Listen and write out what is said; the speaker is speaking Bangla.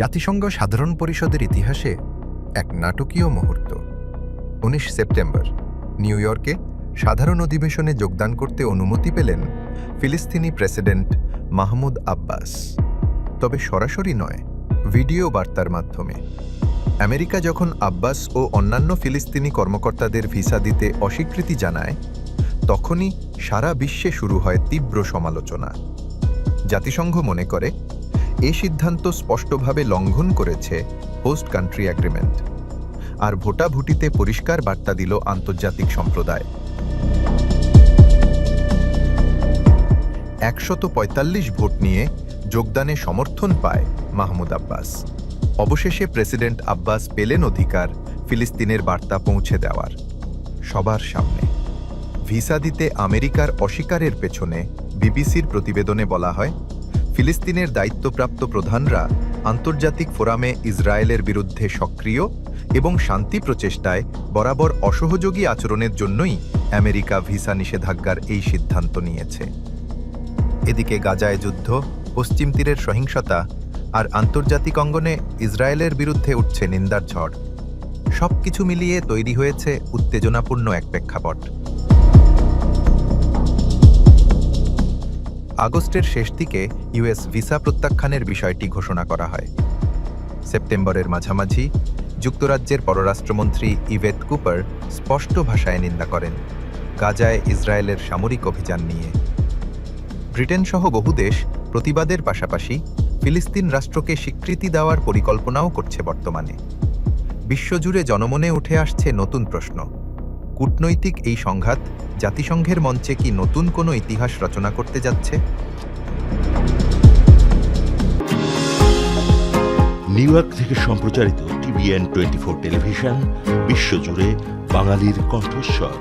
জাতিসংঘ সাধারণ পরিষদের ইতিহাসে এক নাটকীয় মুহূর্ত। উনিশ সেপ্টেম্বর, নিউ ইয়র্কে সাধারণ অধিবেশনে যোগদান করতে অনুমতি পেলেন ফিলিস্তিনি প্রেসিডেন্ট মাহমুদ আব্বাস। তবে সরাসরি নয়, ভিডিও বার্তার মাধ্যমে। আমেরিকা যখন আব্বাস ও অন্যান্য ফিলিস্তিনি কর্মকর্তাদের ভিসা দিতে অস্বীকৃতি জানায়, তখনই সারা বিশ্বে শুরু হয় তীব্র সমালোচনা। জাতিসংঘ মনে করে এ সিদ্ধান্ত স্পষ্টভাবে লঙ্ঘন করেছে হোস্ট কান্ট্রি অ্যাগ্রিমেন্ট। আর ভোটাভুটিতে পরিষ্কার বার্তা দিল আন্তর্জাতিক সম্প্রদায়। একশত ভোট নিয়ে যোগদানে সমর্থন পায় মাহমুদ আব্বাস। অবশেষে প্রেসিডেন্ট আব্বাস পেলেন অধিকার ফিলিস্তিনের বার্তা পৌঁছে দেওয়ার। সবার সামনে। ভিসা দিতে আমেরিকার অস্বীকারের পেছনে বিবিসির প্রতিবেদনে বলা হয় ফিলিস্তিনের দায়িত্বপ্রাপ্ত প্রধানরা আন্তর্জাতিক ফোরামে ইসরায়েলের বিরুদ্ধে সক্রিয় এবং শান্তি প্রচেষ্টায় বরাবর অসহযোগী আচরণের জন্যই আমেরিকা ভিসা নিষেধাজ্ঞার এই সিদ্ধান্ত নিয়েছে। এদিকে গাজায় যুদ্ধ, পশ্চিম তীরের সহিংসতা আর আন্তর্জাতিক অঙ্গনে ইসরায়েলের বিরুদ্ধে উঠছে নিন্দার ঝড়। সবকিছু মিলিয়ে তৈরি হয়েছে উত্তেজনাপূর্ণ এক প্রেক্ষাপট। আগস্টের শেষ দিকে ইউএস ভিসা প্রত্যাখ্যানের বিষয়টি ঘোষণা করা হয়। সেপ্টেম্বরের মাঝামাঝি যুক্তরাজ্যের পররাষ্ট্রমন্ত্রী ইভেট কুপার স্পষ্ট ভাষায় নিন্দা করেন গাজায় ইসরায়েলের সামরিক অভিযান নিয়ে। ব্রিটেন সহ বহু দেশ প্রতিবাদের পাশাপাশি ফিলিস্তিন রাষ্ট্রকে স্বীকৃতি দেওয়ার পরিকল্পনাও করছে বর্তমানে। বিশ্বজুড়ে জনমনে উঠে আসছে নতুন প্রশ্ন। কূটনৈতিক এই সংঘাত জাতিসংঘের মঞ্চে কি নতুন কোনো ইতিহাস রচনা করতে যাচ্ছে? নিউ ইয়র্ক থেকে সম্প্রচারিত টিভিএন টোয়েন্টি ফোর টেলিভিশন, বিশ্বজুড়ে বাঙালির কণ্ঠস্বর।